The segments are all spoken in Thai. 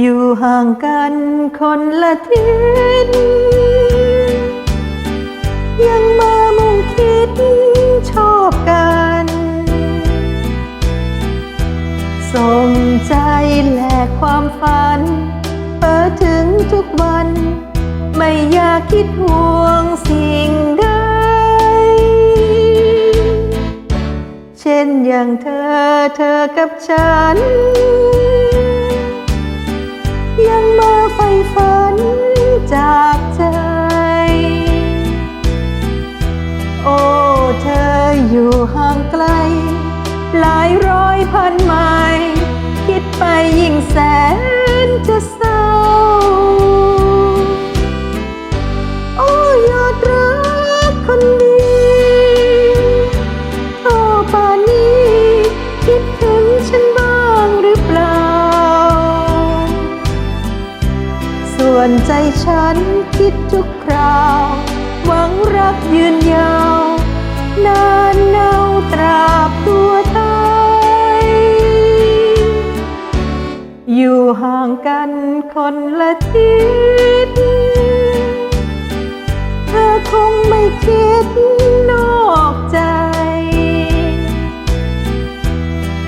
อยู่ห่างกันคนละทิศยังมามุ่งคิดชอบกัน ส่งใจแลกความฝัน เปิดถึงทุกวัน ไม่อยากคิดห่วงสิ่งใด เช่นอย่างเธอเธอกับฉัน ยังมาใฝ่ฝันจากใจ โอ้เธออยู่ห่างไกล หลายร้อยพันไมล์คิดไปยิ่งแสน วนใจฉันคิดทุกคราว หวังรักยืนยาว นานเนาตราบตัวตายอยู่ห่างกันคนละทิศเธอคงไม่คิดนอกใจ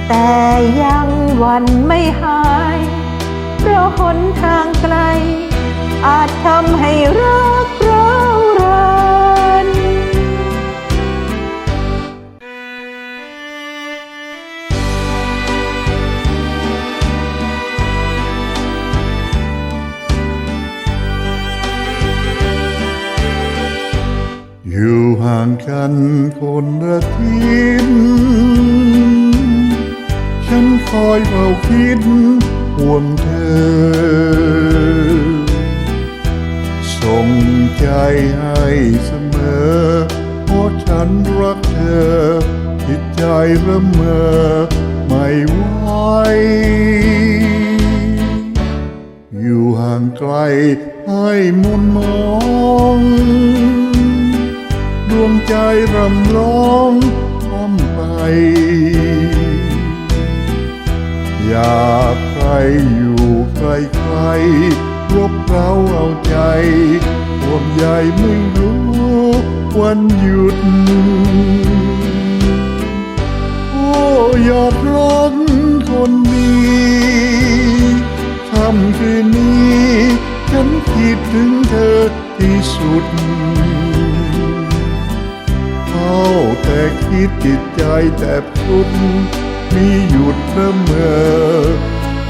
แต่ยังวันไม่หาย เพราะหนทาง อาจทำให้รักเรารัน อยู่ห่างกันคนละทิศฉันคอยเฝ้าคิดห่วงเธอ ใจให้เสมอ เพราะฉันรักเธอ จิตใจละเมอไม่ไหวอยู่ห่างไกลให้มุนมอง ดวงใจรำร้องพร้อมไป อยากใครอยู่ใกล้ใครรบเราเอาใจ ห่วงใยไม่รู้วันหยุด โอ้ยอดร้อนคนดีค่ำคืนนี้ ฉันคิดถึงเธอที่สุดเอาแต่คิดจิตใจแทบสุดมีหยุดเสมอ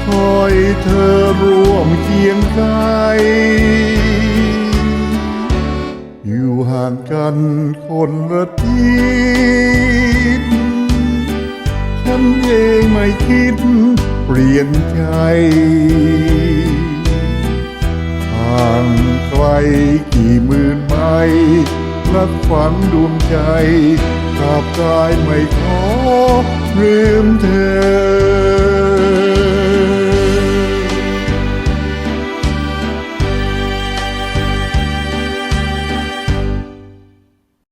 คอยเธอร่วมเคียงกายางกันคนละทิศฉันเองไม่คิดเปลี่ยนใจห่างไกลกี่หมื่นไมล์รักฝังดวงใจกราบกายไม่ขอลืมเธอ